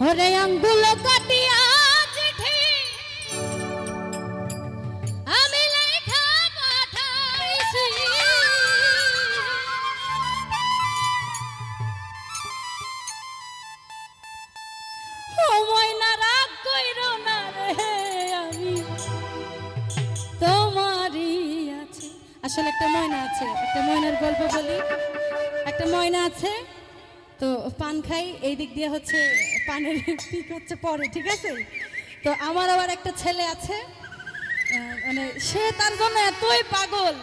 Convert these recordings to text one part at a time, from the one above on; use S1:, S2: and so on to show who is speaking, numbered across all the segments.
S1: হরে আঙ্গুল কাটিয়া আমি লেখা পাঠাইছি। সময় না আমি। তোমারই আছে। আসলে একটা ময়না আছে, একটা ময়নার গল্প বলি। একটা ময়না আছে তো পান খাই, এই দিক দিয়ে হচ্ছে পানের পিক হচ্ছে পরে, ঠিক আছে? তো আমার আবার একটা ছেলে আছে মানে সে তার জন্য এতই পাগল।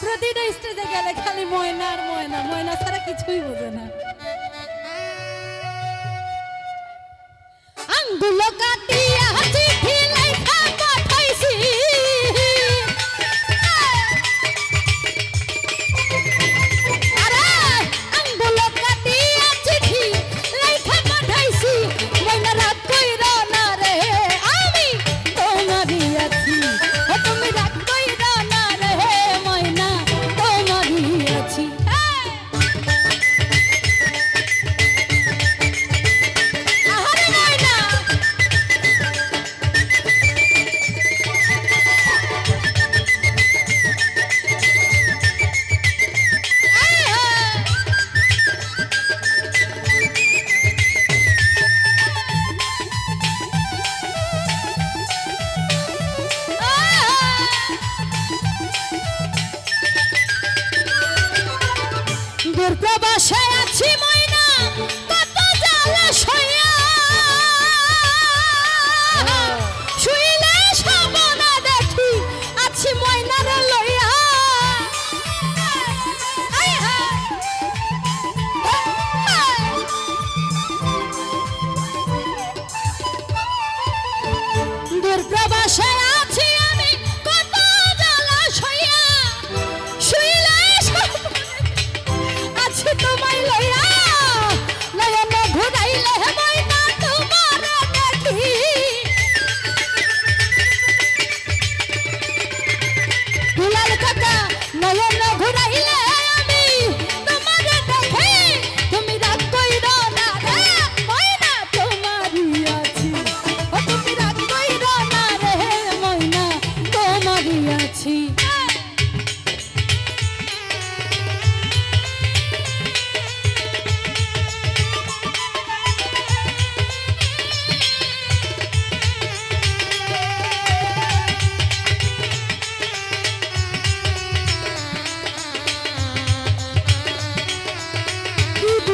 S1: প্রতিটা স্টেজে গেলে খালি ময়না আর ময়না ময়না ছাড়া কিছুই বোঝে না। আঙ্গুলো কাটি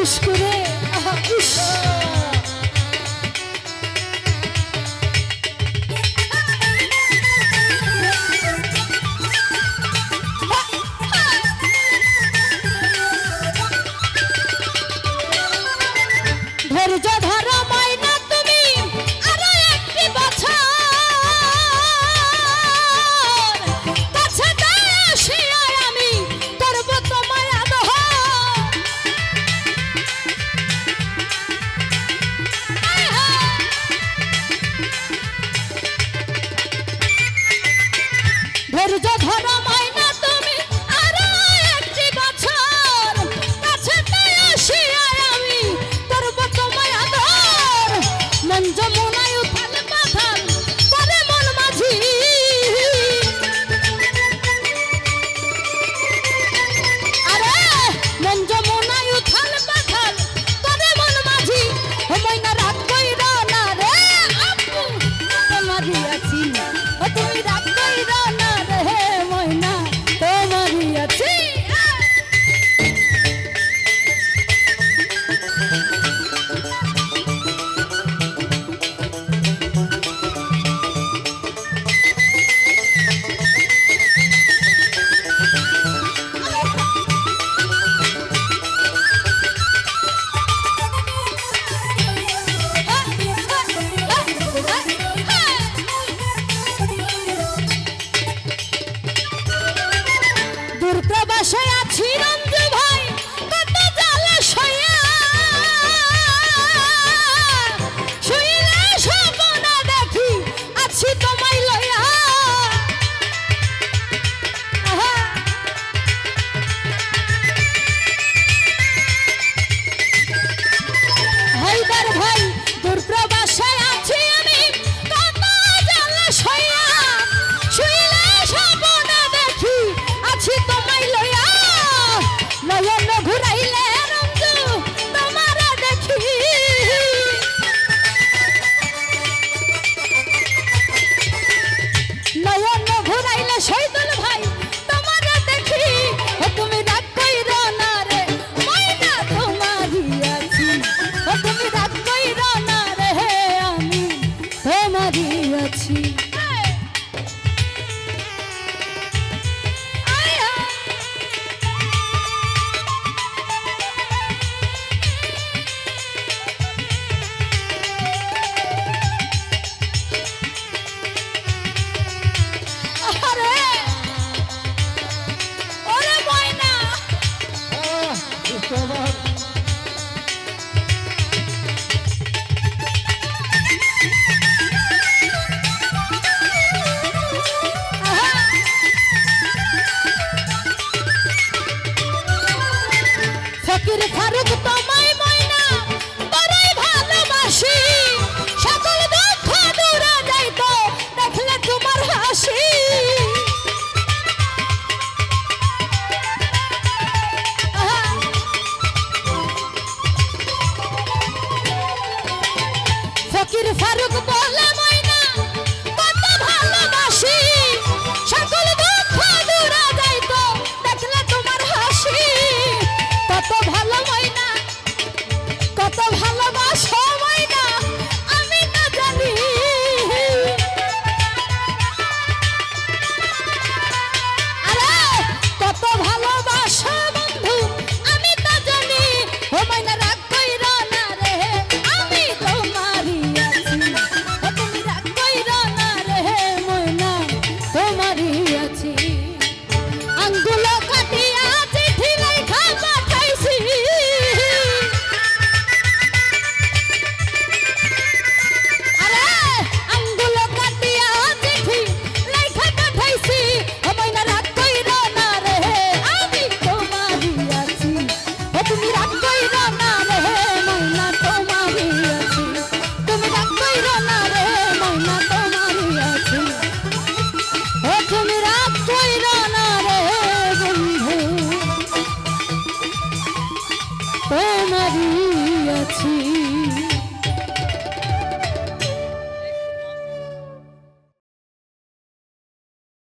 S1: ইস্কুরে ধৈর্য ধর।